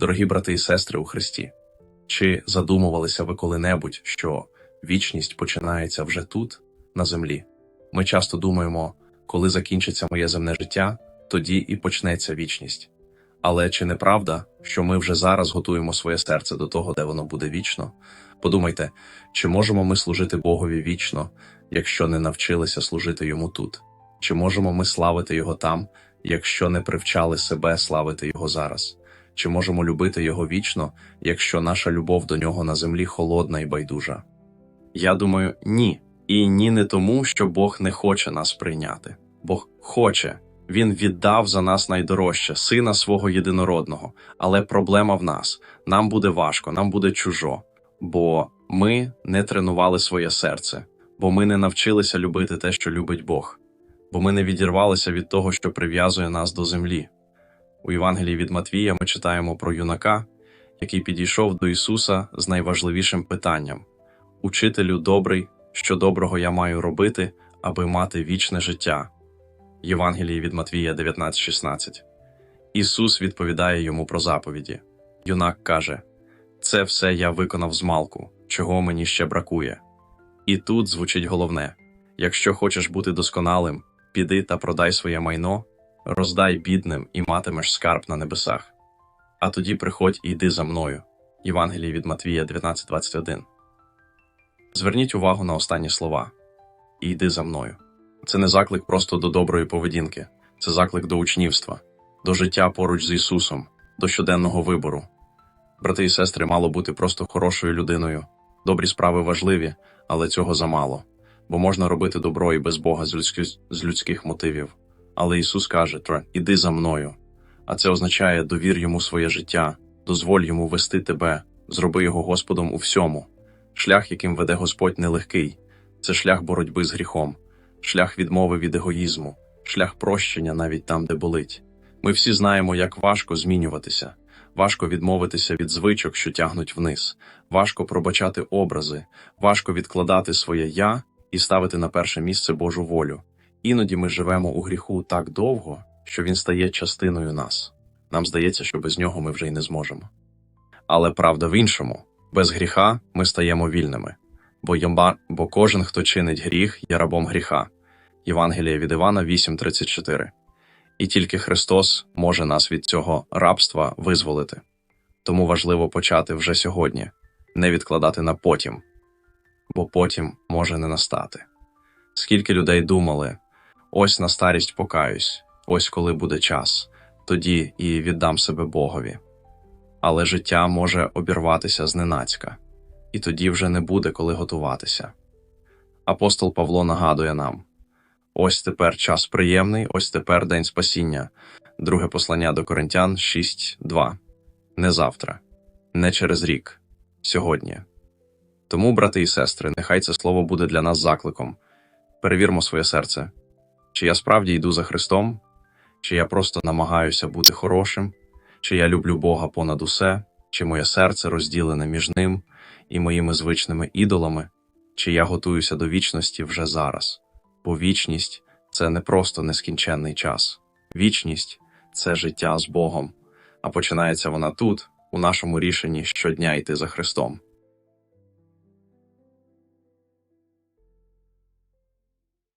Дорогі брати і сестри у Христі, чи задумувалися ви коли-небудь, що вічність починається вже тут, на землі? Ми часто думаємо, коли закінчиться моє земне життя, тоді і почнеться вічність. Але чи не правда, що ми вже зараз готуємо своє серце до того, де воно буде вічно? Подумайте, чи можемо ми служити Богові вічно, якщо не навчилися служити йому тут? Чи можемо ми славити Його там, якщо не привчали себе славити Його зараз? Чи можемо любити Його вічно, якщо наша любов до нього на землі холодна і байдужа? Я думаю, ні. І ні не тому, що Бог не хоче нас прийняти. Бог хоче. Він віддав за нас найдорожче, сина свого єдинородного. Але проблема в нас. Нам буде важко, нам буде чужо, бо ми не тренували своє серце, бо ми не навчилися любити те, що любить Бог, бо ми не відірвалися від того, що прив'язує нас до землі. У Євангелії від Матвія ми читаємо про юнака, який підійшов до Ісуса з найважливішим питанням: Учителю добрий, що доброго я маю робити, аби мати вічне життя. Євангелії від Матвія 19.16. Ісус відповідає йому про заповіді. Юнак каже: Це все я виконав з малку, чого мені ще бракує. І тут звучить головне: якщо хочеш бути досконалим, піди та продай своє майно, роздай бідним і матимеш скарб на небесах. А тоді приходь і йди за мною. Євангелії від Матвія 19.21. Зверніть увагу на останні слова і йди за мною. Це не заклик просто до доброї поведінки, це заклик до учнівства, до життя поруч з Ісусом, до щоденного вибору. Брати і сестри, мало бути просто хорошою людиною. Добрі справи важливі, але цього замало, бо можна робити добро і без Бога з людських, з людських мотивів. Але Ісус каже: «Тре, іди за мною. А це означає довір йому своє життя, дозволь йому вести тебе, зроби його Господом у всьому. Шлях, яким веде Господь, нелегкий, це шлях боротьби з гріхом, шлях відмови від егоїзму, шлях прощення навіть там, де болить. Ми всі знаємо, як важко змінюватися, важко відмовитися від звичок, що тягнуть вниз, важко пробачати образи, важко відкладати своє я і ставити на перше місце Божу волю. Іноді ми живемо у гріху так довго, що він стає частиною нас. Нам здається, що без нього ми вже й не зможемо. Але правда в іншому без гріха ми стаємо вільними, бо, йомба... бо кожен, хто чинить гріх, є рабом гріха. Євангелія від Івана 8.34. І тільки Христос може нас від цього рабства визволити. Тому важливо почати вже сьогодні, не відкладати на потім, бо потім може не настати. Скільки людей думали, ось на старість покаюсь, ось коли буде час, тоді і віддам себе Богові. Але життя може обірватися зненацька, і тоді вже не буде коли готуватися. Апостол Павло нагадує нам: ось тепер час приємний, ось тепер день спасіння. Друге послання до Коринтян 6.2. Не завтра, не через рік, сьогодні. Тому, брати і сестри, нехай це слово буде для нас закликом. Перевірмо своє серце, чи я справді йду за Христом, чи я просто намагаюся бути хорошим, чи я люблю Бога понад усе, чи моє серце розділене між ним і моїми звичними ідолами, чи я готуюся до вічності вже зараз. Бо вічність це не просто нескінченний час. Вічність це життя з Богом, а починається вона тут, у нашому рішенні щодня йти за Христом.